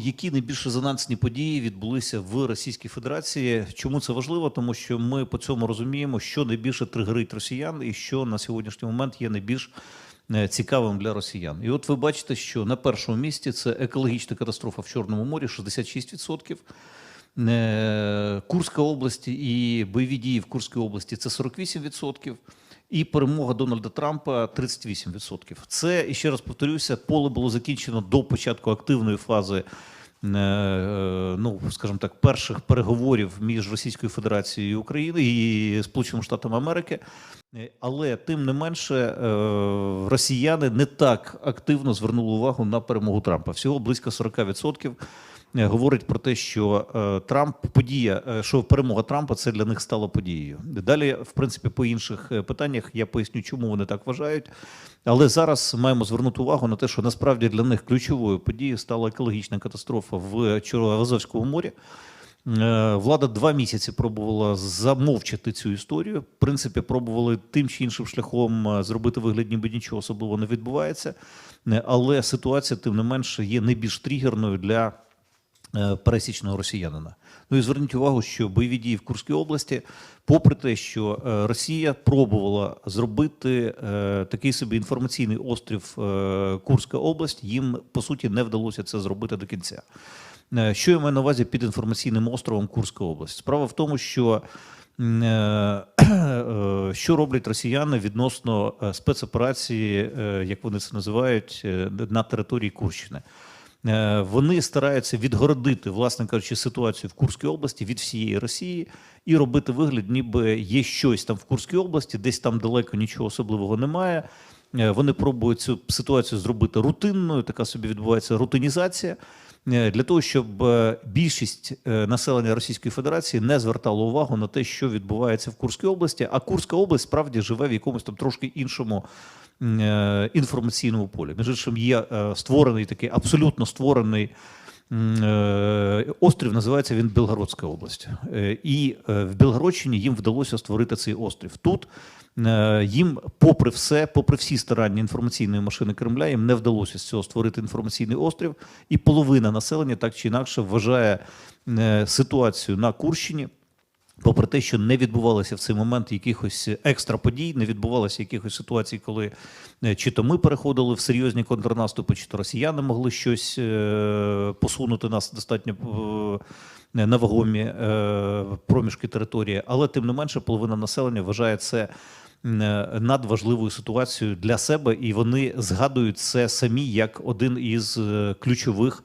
Які найбільш резонансні події відбулися в Російській Федерації? Чому це важливо? Тому що ми по цьому розуміємо, що найбільше тригерить росіян, і що на сьогоднішній момент є найбільш е, цікавим для росіян. І от ви бачите, що на першому місці це екологічна катастрофа в Чорному морі 66%. Е, Курська область і бойові дії в Курській області це 48%. І перемога Дональда Трампа 38%. Це ще раз повторюся, поле було закінчено до початку активної фази, е, ну скажімо так, перших переговорів між Російською Федерацією і Україною і Сполученими Штатами Америки. Але тим не менше, е, росіяни не так активно звернули увагу на перемогу Трампа. Всього близько 40% е, говорить про те, що е, Трамп подія, е, що перемога Трампа це для них стало подією. Далі, в принципі, по інших е, питаннях я поясню, чому вони так вважають. Але зараз маємо звернути увагу на те, що насправді для них ключовою подією стала екологічна катастрофа в Чор- морі. Е, Влада два місяці пробувала замовчати цю історію. В принципі, пробували тим чи іншим шляхом е, зробити вигляд, ніби нічого особливо не відбувається. Е, Але ситуація, тим не менше, є найбільш тригерною для е, пересічного росіянина. Ну і зверніть увагу, що бойові дії в Курській області, попри те, що е, Росія пробувала зробити е, такий собі інформаційний острів е, Курська область, їм по суті не вдалося це зробити до кінця. Е, Що я маю на увазі під інформаційним островом Курська область? Справа в тому, що е, е, що роблять росіяни відносно е, спецоперації, е, як вони це називають, е, на території Курщини. Е, Вони стараються відгородити, власне кажучи, ситуацію в Курській області від всієї Росії і робити вигляд, ніби є щось там в Курській області, десь там далеко нічого особливого немає. Е, Вони пробують цю ситуацію зробити рутинною. Така собі відбувається рутинізація для того, щоб е, більшість е, населення Російської Федерації не звертало увагу на те, що відбувається в Курській області. А Курська область справді живе в якомусь там трошки іншому е, інформаційному полі. Між іншим, є е, створений такий абсолютно створений. Е, Острів називається він Білгородська область, Е, і е, в Білгородщині їм вдалося створити цей острів. Тут їм, попри все, попри всі старання інформаційної машини Кремля, їм не вдалося з цього створити інформаційний острів, і половина населення так чи інакше вважає ситуацію на Курщині. Попри те, що не відбувалося в цей момент якихось екстра подій, не відбувалося якихось ситуацій, коли е, чи то ми переходили в серйозні контрнаступи, чи то росіяни могли щось е, посунути нас достатньо е, на вагомі проміжки території. Але тим не менше, половина населення вважає це надважливою ситуацією для себе, і вони згадують це самі як один із ключових